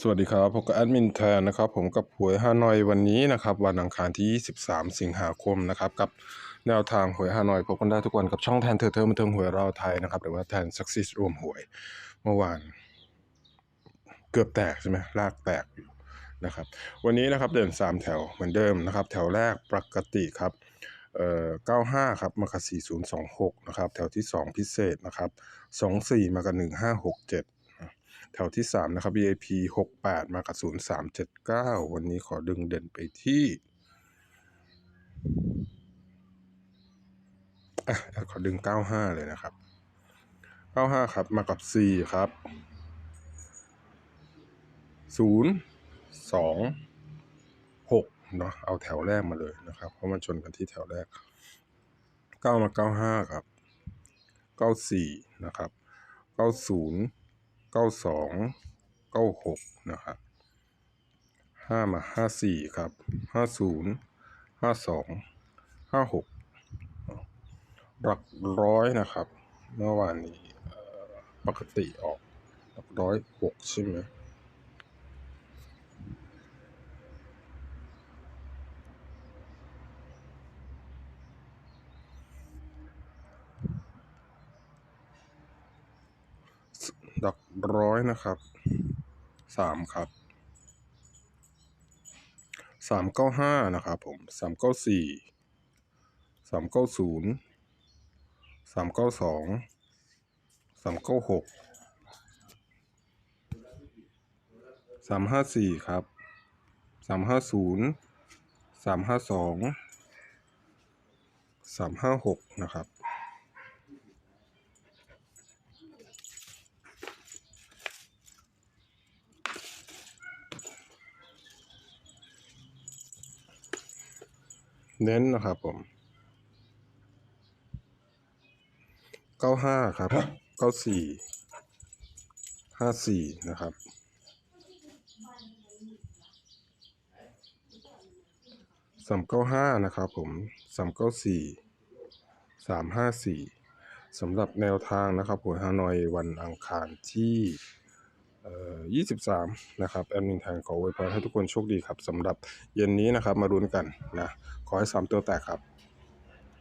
สวัสดีครับพบกับแอดมินแทนนะครับ ผมกับหวยฮานอยวันนี้นะครับ วันอังคารที่ 23 สิงหาคมนะครับ กับแนวทางหวยฮานอยพบกันได้ทุกวันกับช่องแทนเธอเธอมาเทิงหวยเราไทยนะครับ หรือว่าแทนซักซิสรวมหวย เมื่อวาน เกือบแตกใช่ไหมลากแตกอยู่นะครับ วันนี้นะครับเดิน 3 แถวเหมือนเดิมนะครับ แถวแรกปกติครับเอ่อ95 ครับ มากับ4026 นะครับ แถวที่ 2 พิเศษนะครับ 24 มากับ1567 แถวที่ 3 นะครับ VIP 68 มากับ 0379 วันนี้ขอดึงเด่นไปที่อะขอดึง 95 เลยนะครับ 95 ครับ มากับ 4 ครับ 0 2 6 เนาะเอาแถวแรกมาเลยนะครับ เพราะมันชนกันที่แถวแรก 9 มา 95 ครับ 94 นะครับ 90 92 96นะครับ5มา54ครับ50 52 56หลักร้อยนะครับ เมื่อวานนี้ปกติออกหลักร้อยหกใช่ไหม หลักร้อยนะครับสามครับสามเก้าห้านะครับผมสามเก้าสี่สามเก้าศูนย์สามเก้าสองสามเก้าหกสามห้าสี่ครับสามห้าศูนย์สามห้าสองสามห้าหกนะครับ เน้นนะครับผม เก้าห้าครับ เก้าสี่ ห้าสี่นะครับ สามเก้าห้านะครับผม สามเก้าสี่ สามห้าสี่สำหรับแนวทางนะครับหวยฮานอยวันอังคารที่เอ่อ 23 นะครับ แอดมินทนขออวยพรให้ทุกคนโชคดีครับสำหรับเย็นนี้นะครับมารุ้นกันนะ ขอให้ 3 ตัวแตกครับ